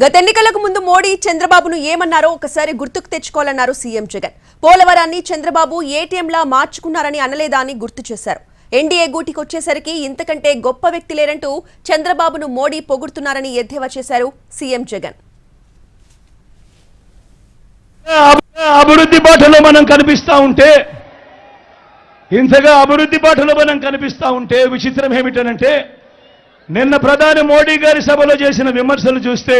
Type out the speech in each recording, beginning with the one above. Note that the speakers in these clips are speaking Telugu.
గత ఎన్నికలకు ముందు మోడీ చంద్రబాబును ఏమన్నారో ఒకసారి గుర్తుకు తెచ్చుకోవాలన్నారు సీఎం జగన్. పోలవరాన్ని చంద్రబాబు ఏటీఎంలా మార్చుకున్నారని అనలేదా అని గుర్తు చేశారు. ఎన్డీఏ గూటికొచ్చేసరికి ఇంతకంటే గొప్ప వ్యక్తి లేరంటూ చంద్రబాబును మోడీ పొగుడుతున్నారని ఎద్దేవా చేశారు సీఎం జగన్. అభివృద్ధి బాటలో మనం కనిపిస్తా ఉంటే ఇంతగా అభివృద్ధి బాటలో మనం కనిపిస్తా ఉంటే విచిత్రం ఏమిటనంటే నిన్న ప్రధాని మోడీ గారి సభలో చేసిన విమర్శలు చూస్తే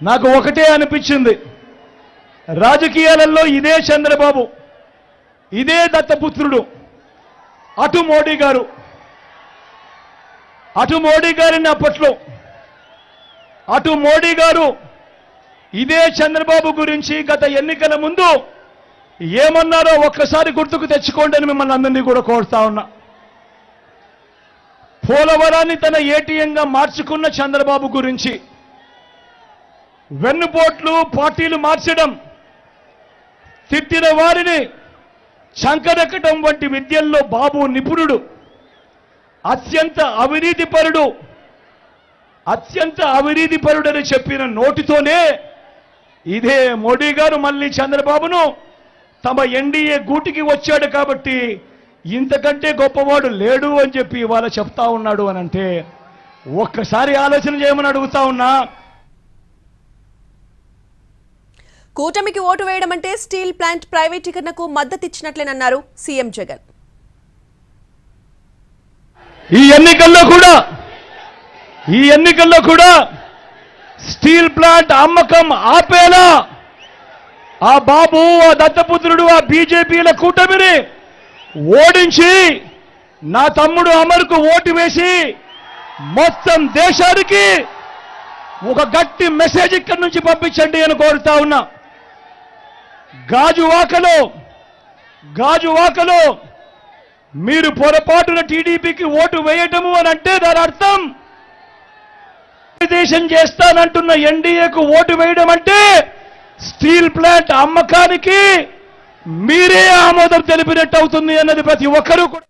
నాకు ఒకటే అనిపించింది. రాజకీయాలలో ఇదే చంద్రబాబు ఇదే దత్తపుత్రుడు అటు మోడీ గారు. అటు మోడీ గారిని అప్పట్లో అటు మోడీ గారు ఇదే చంద్రబాబు గురించి గత ఎన్నికల ముందు ఏమన్నారో ఒక్కసారి గుర్తుకు తెచ్చుకోండి అని మిమ్మల్ని అందరినీ కూడా కోరుతా ఉన్నా. పోలవరాన్ని తన ఏటీఎంగా మార్చుకున్న చంద్రబాబు గురించి వెన్నుపోట్లు పార్టీలు మార్చడం తిట్టిన వారిని చంకరెక్కటం వంటి విద్యల్లో బాబు నిపుణుడు అత్యంత అవినీతిపరుడు అత్యంత అవినీతిపరుడని చెప్పిన నోటితోనే ఇదే మోడీ గారు మళ్ళీ చంద్రబాబును తమ ఎన్డీఏ గూటికి వచ్చాడు కాబట్టి ఇంతకంటే గొప్పవాడు లేడు అని చెప్పి ఇవాళ చెప్తా ఉన్నాడు అని అంటే ఒక్కసారి ఆలోచన చేయమని అడుగుతా ఉన్నా కూటమికి ఓటు వేయడం అంటే స్టీల్ ప్లాంట్ ప్రైవేటీకరణకు మద్దతిచ్చినట్లేనన్నారు సీఎం జగన్. ఈ ఎన్నికల్లో కూడా ఈ ఎన్నికల్లో కూడా స్టీల్ ప్లాంట్ అమ్మకం ఆపేలా ఆ బాబు ఆ దత్తపుత్రుడు ఆ బీజేపీల కూటమిని ఓడించి నా తమ్ముడు అమరుకు ఓటు వేసి మొత్తం దేశానికి ఒక గట్టి మెసేజ్ ఇక్కడి నుంచి పంపించండి అని కోరుతా ఉన్నా. గాజువాకలో గాజువాకలో మీరు పొరపాటున టీడీపీకి ఓటు వేయటము అని అంటే దాని అర్థం దేశం చేస్తానంటున్న ఎన్డీఏకు ఓటు వేయడం అంటే స్టీల్ ప్లాంట్ అమ్మకానికి మీరే ఆమోదం తెలిపినట్టు అవుతుంది అన్నది ప్రతి ఒక్కరూ కూడా